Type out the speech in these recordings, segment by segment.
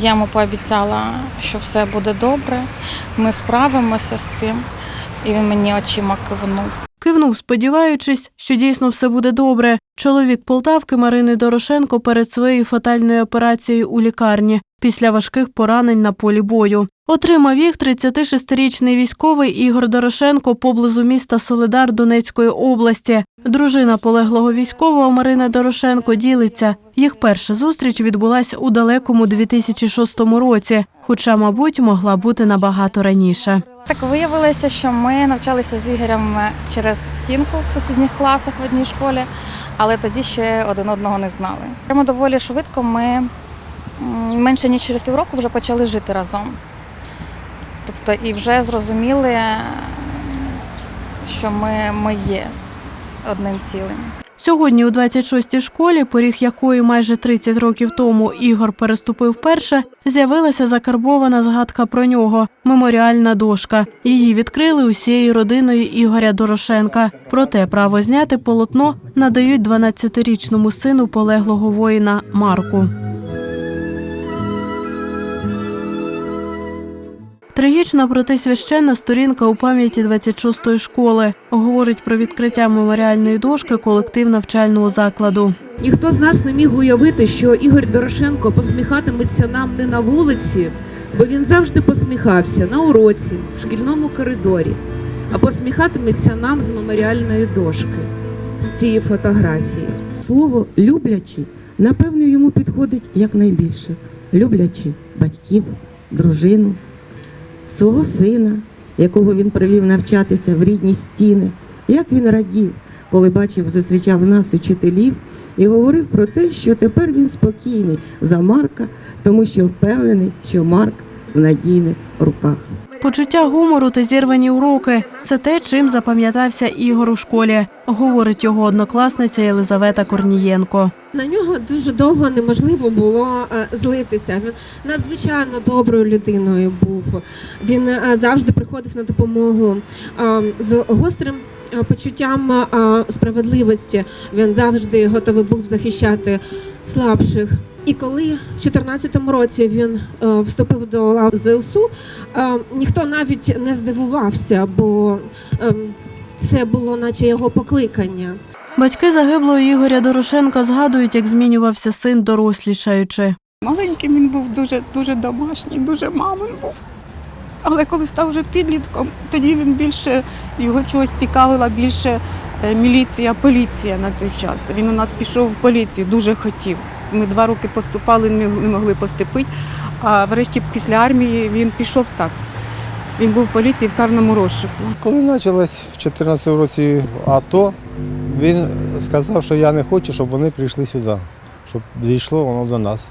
Я йому пообіцяла, що все буде добре, ми справимося з цим, і він мені очима кивнув. Кивнув, сподіваючись, що дійсно все буде добре. Чоловік Полтавки Марини Дорошенко перед своєю фатальною операцією у лікарні після важких поранень на полі бою. Отримав їх 36-річний військовий Ігор Дорошенко поблизу міста Солидар Донецької області. Дружина полеглого військового Марина Дорошенко ділиться. Їх перша зустріч відбулася у далекому 2006 році, хоча, мабуть, могла бути набагато раніше. Так виявилося, що ми навчалися з Ігорем через стінку в сусідніх класах в одній школі, але тоді ще один одного не знали. Прямо доволі швидко ми менше ніж через півроку вже почали жити разом. Тобто і вже зрозуміли, що ми, ми є одним цілим. Сьогодні у 26-й школі, поріг якої майже 30 років тому Ігор переступив перше, з'явилася закарбована згадка про нього меморіальна дошка. Її відкрили усією родиною Ігоря Дорошенка. Проте право зняти полотно надають 12-річному сину полеглого воїна Марку. Трагічна, проте священна сторінка у пам'яті 26-ї школи говорить про відкриття меморіальної дошки колектив навчального закладу. Ніхто з нас не міг уявити, що Ігор Дорошенко посміхатиметься нам не на вулиці, бо він завжди посміхався на уроці, в шкільному коридорі, а посміхатиметься нам з меморіальної дошки, з цієї фотографії. Слово люблячий, напевно, йому підходить якнайбільше. Люблячий батьків, дружину, свого сина, якого він привів навчатися в рідні стіни. Як він радів, коли бачив, зустрічав нас учителів і говорив про те, що тепер він спокійний за Марка, тому що впевнений, що Марк в надійних руках. Почуття гумору та зірвані уроки це те, чим запам'ятався Ігор у школі, говорить його однокласниця Єлизавета Корнієнко. На нього дуже довго неможливо було е, злитися. Він надзвичайно доброю людиною був. Він е, завжди приходив на допомогу е, з гострим почуттям справедливості. Він завжди готовий був захищати слабших. І коли в 2014 році він е, вступив до лав ЗСУ, е, ніхто навіть не здивувався, бо е, це було наче його покликання. Батьки загиблого Ігоря Дорошенка згадують, як змінювався син, дорослішаючи. Маленьким він був дуже дуже домашній, дуже мамин був. Але коли став вже підлітком, тоді він більше його чогось цікавила більше міліція, поліція на той час. Він у нас пішов в поліцію, дуже хотів. Ми два роки поступали, не могли поступити. А врешті після армії він пішов так. Він був в поліції в карному розшуку. Коли почалось в 2014 році АТО, він сказав, що я не хочу, щоб вони прийшли сюди, щоб дійшло воно до нас.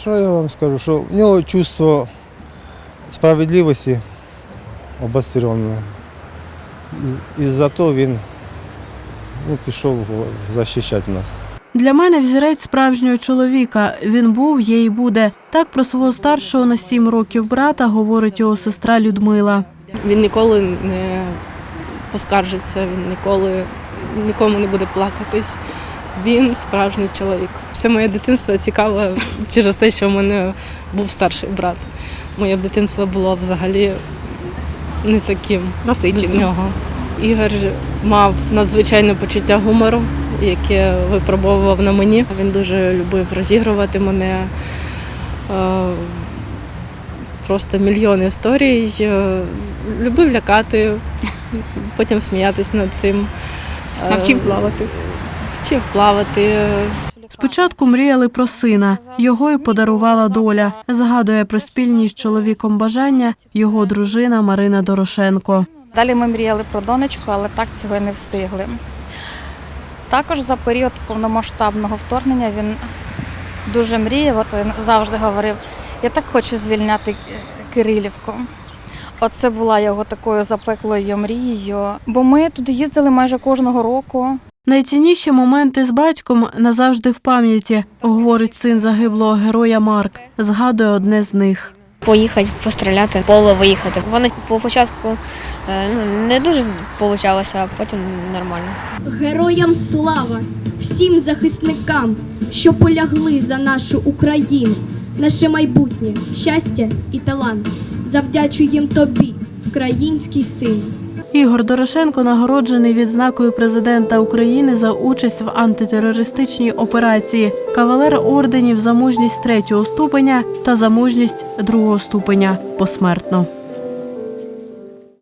Що я вам скажу? Що в нього чувство справедливості обостренне. І, за то він ну, пішов захищати нас. Для мене взірець справжнього чоловіка. Він був, є і буде. Так про свого старшого на сім років брата говорить його сестра Людмила. Він ніколи не поскаржиться, він ніколи нікому не буде плакатись. Він справжній чоловік. Все моє дитинство цікаве через те, що в мене був старший брат. Моє дитинство було взагалі не таким без нього. Ігор мав надзвичайне почуття гумору, яке випробовував на мені. Він дуже любив розігрувати мене. Е, Просто мільйон історій. Е, Любив лякати, потім сміятись над цим. Е, Навчив плавати. Вчив плавати. Спочатку мріяли про сина. Його й подарувала доля. Згадує про спільні з чоловіком бажання його дружина Марина Дорошенко. Далі ми мріяли про донечку, але так цього не встигли. Також за період повномасштабного вторгнення він дуже мріяв, от він завжди говорив, я так хочу звільняти Кирилівку. Оце була його такою запеклою мрією. Бо ми туди їздили майже кожного року. Найцінніші моменти з батьком назавжди в пам'яті, говорить син загиблого героя Марк. Згадує одне з них. Поїхати, постріляти, поле виїхати. Вони по початку е, ну, не дуже вийшло, а потім нормально. Героям слава всім захисникам, що полягли за нашу Україну. наше майбутнє, щастя і талант. Завдячу їм тобі, український син. Ігор Дорошенко нагороджений відзнакою президента України за участь в антитерористичній операції, кавалер орденів за мужність третього ступеня та за мужність другого ступеня посмертно.